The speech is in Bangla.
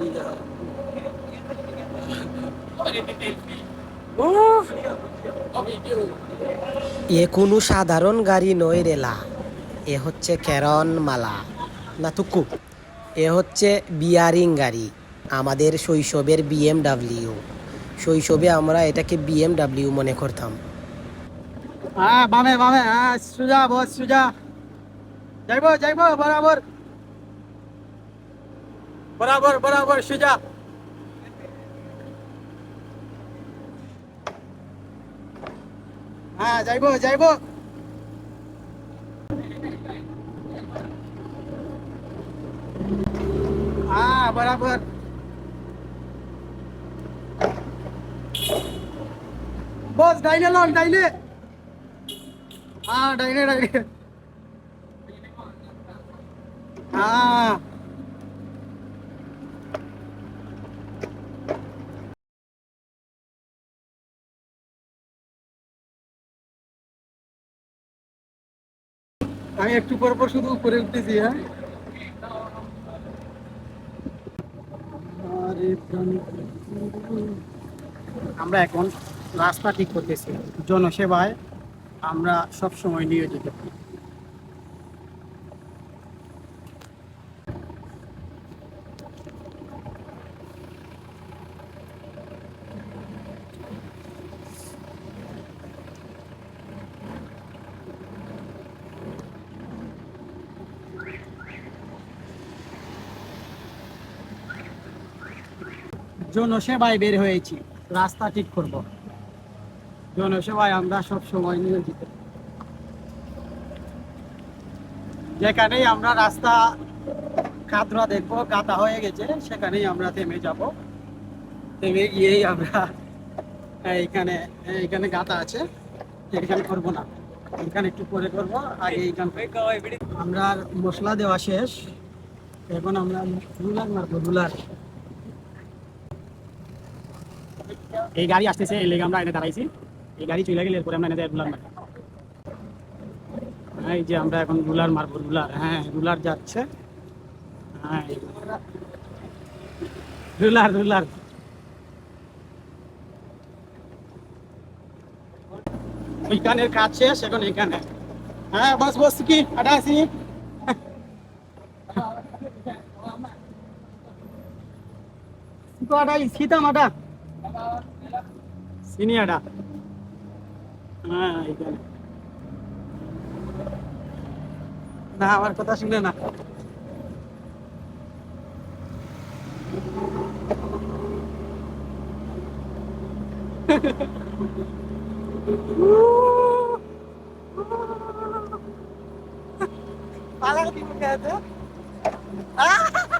দিয়া। এ কোনো সাধারণ গাড়ি নয় রেলা এ হচ্ছে ক্যারন মালা। না তুকু, এ হচ্ছে বিয়ারিং গাড়ি, আমাদের শৈশবের বিএমডাব্লিউ। শৈশবে আমরা এটাকে বিএমডাব্লিউ মনে করতাম। হ্যাঁ বামে বামে হ্যাঁ সুজা, বস, সুজা। যাইব যাইব, বরাবর। বরাবর বরাবর, সুজা। হ্যাঁ যাইব যাইব। হ্যাঁ বরাবর। বস, ডাইনে লন, ডাইনে। আমি একটু পর পর শুধু উপরে উঠতেছি হ্যাঁ? আমরা এখন রাস্তা ঠিক করতেছি। জনসেবায় আমরা সব সময় নিয়োজিত জনসেবায় বের হয়েছি। রাস্তা ঠিক করব। জনসেবায় আমরা সব সময় নিয়োজিত। যেখানেই আমরা রাস্তা খাতরা দেখব গাতা হয়ে গেছে, সেখানেই আমরা থেমে যাব। থেমে গিয়েই আমরা এইখানে এইখানে গাতা আছে এখানে করব না। এখানে একটু পরে করব, আগে এইখানে আমরা মশলা দেওয়া শেষ। এখন আমরা রুলার মারবো, রুলার। এই গাড়ি আসতেছে, এই লেগে আমরা এনে দাঁড়াইছি। এই গাড়ি চলে গেলে এরপরে আমরা এনে রুলার মারি হ্যাঁ এই যে আমরা এখন রুলার মারবো, রুলার। হ্যাঁ রুলার যাচ্ছে। হ্যাঁ রুলার রুলার। ওইখানের কাজ শেষ, এখন এখানে। হ্যাঁ বস বস, কি? আটা আসি আটা সীতাম আটা চিনি আটা। হ্যাঁ এইখানে না আমার কথা শুনে না পালা কি মুখে আছে আহ!